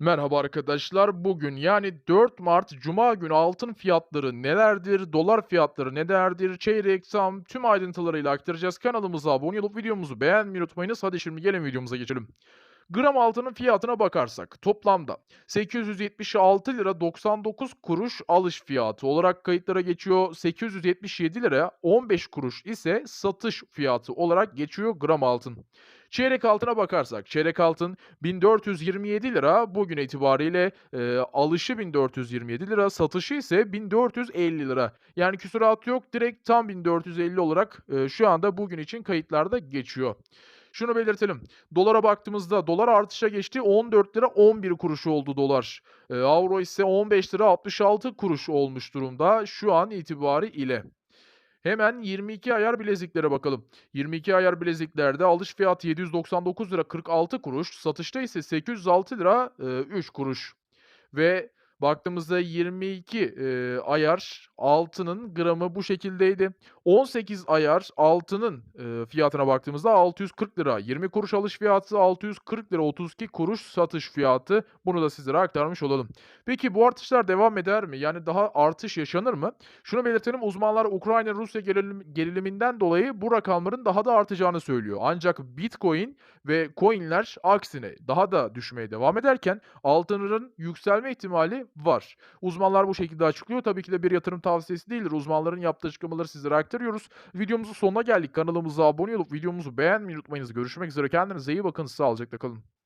Merhaba arkadaşlar. Bugün yani 4 Mart Cuma günü altın fiyatları nelerdir, dolar fiyatları nelerdir, çeyrek, tam tüm ayrıntılarıyla aktaracağız. Kanalımıza abone olup videomuzu beğenmeyi unutmayınız. Hadi şimdi gelin videomuza geçelim. Gram altının fiyatına bakarsak toplamda 876 lira 99 kuruş alış fiyatı olarak kayıtlara geçiyor. 877 lira 15 kuruş ise satış fiyatı olarak geçiyor gram altın. Çeyrek altına bakarsak çeyrek altın 1427 lira bugün itibariyle e, alışı 1427 lira satışı ise 1450 lira. Yani küsurat yok direkt tam 1450 olarak e, şu anda bugün için kayıtlarda geçiyor. Şunu belirtelim. Dolara baktığımızda dolar artışa geçti. 14 lira 11 kuruş oldu dolar. Eee, avro ise 15 lira 66 kuruş olmuş durumda şu an itibari ile. Hemen 22 ayar bileziklere bakalım. 22 ayar bileziklerde alış fiyatı 799 lira 46 kuruş, satışta ise 806 lira eee, 3 kuruş. Ve baktığımızda 22 eee, ayar altının gramı bu şekildeydi. 18 ayar altının eee, fiyatına baktığımızda 640 lira 20 kuruş alış fiyatı, 640 lira 32 kuruş satış fiyatı. Bunu da sizlere aktarmış olalım. Peki bu artışlar devam eder mi? Yani daha artış yaşanır mı? Şunu belirtelim uzmanlar Ukrayna-Rusya gerilim- geriliminden dolayı bu rakamların daha da artacağını söylüyor. Ancak Bitcoin ve coinler aksine daha da düşmeye devam ederken altının yükselme ihtimali var. Uzmanlar bu şekilde açıklıyor. Tabii ki de bir yatırım tavsiyesi değildir. Uzmanların yaptığı açıklamaları sizlere aktarıyoruz. Videomuzun sonuna geldik. Kanalımıza abone olup videomuzu beğenmeyi unutmayınız. Görüşmek üzere. Kendinize iyi bakın. Sağlıcakla kalın.